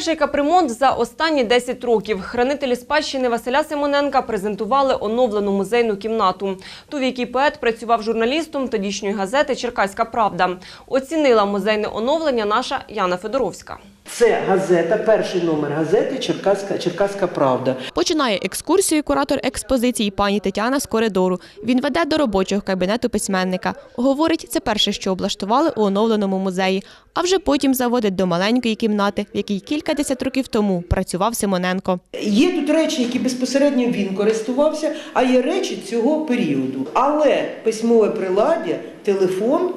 Перший капремонт за останні 10 років. Хранителі спадщини Василя Симоненка презентували оновлену музейну кімнату. Ту, в якій поет працював журналістом тодішньої газети Черкаська Правда. Оцінила музейне оновлення наша Яна Федоровська. Це газета, перший номер газети Черкаська, Черкаська Правда. Починає екскурсію куратор експозиції пані Тетяна з коридору. Він веде до робочого кабінету письменника. Говорить, це перше, що облаштували у оновленому музеї, а вже потім заводить до маленької кімнати, в якій кілька десят років тому працював Симоненко. Є тут речі, які безпосередньо він користувався, а є речі цього періоду. Але письмове приладдя, телефон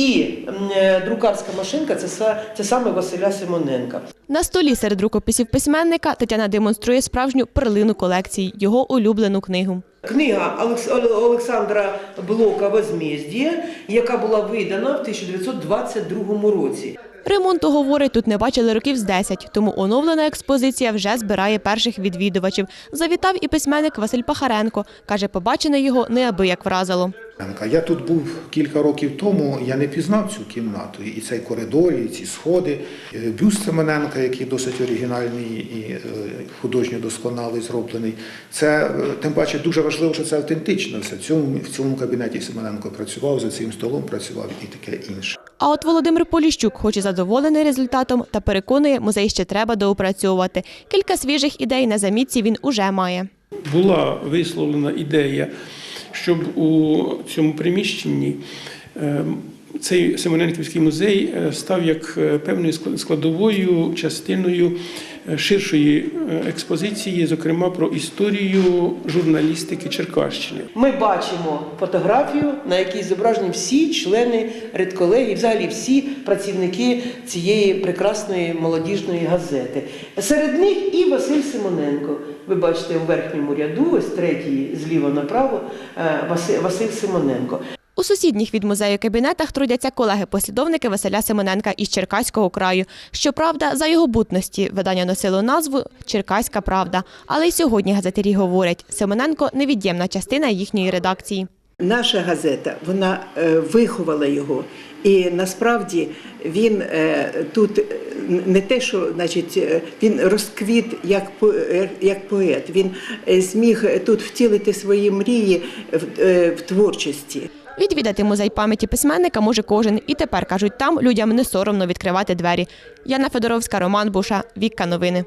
і е, друкарська машинка це, це саме Василя Симоненка. На столі серед рукописів письменника Тетяна демонструє справжню перлину колекції, його улюблену книгу. Книга Олександра Блока «Возмездіє», яка була видана в 1922 році. Ремонту, говорить, тут не бачили років з 10, тому оновлена експозиція вже збирає перших відвідувачів. Завітав і письменник Василь Пахаренко. Каже, побачене його неабияк вразило. Я тут був кілька років тому, я не пізнав цю кімнату, і цей коридор, і ці сходи. Е, Бюст Семененка, який досить оригінальний і е, художньо досконалий зроблений. Це е, тим паче дуже важливо, що це автентично. Все в цьому в цьому кабінеті Семененко працював, за цим столом працював і таке інше. А от Володимир Поліщук, хоч і задоволений результатом, та переконує, музей ще треба доопрацьовувати. Кілька свіжих ідей на замітці він уже має. була висловлена ідея, щоб у цьому приміщенні е, цей Симоненківський музей е, став як е, певною склад- складовою частиною е, ширшої експозиції, зокрема про історію журналістики Черкащини. Ми бачимо фотографію, на якій зображені всі члени редколегії, взагалі всі працівники цієї прекрасної молодіжної газети. Серед них і Василь Симоненко. Ви бачите у верхньому ряду, ось третій зліва направо, Васи- Василь Симоненко. У сусідніх від музею кабінетах трудяться колеги-послідовники Василя Семененка із Черкаського краю. Щоправда, за його бутності видання носило назву Черкаська Правда. Але й сьогодні газетарі говорять, Семененко невід'ємна частина їхньої редакції. Наша газета вона е, виховала його, і насправді він е, тут е, не те, що значить, він розквіт як як поет. Він зміг тут втілити свої мрії в, в творчості. Відвідати музей пам'яті письменника може кожен. І тепер, кажуть, там людям не соромно відкривати двері. Яна Федоровська, Роман Буша, Вікка Новини.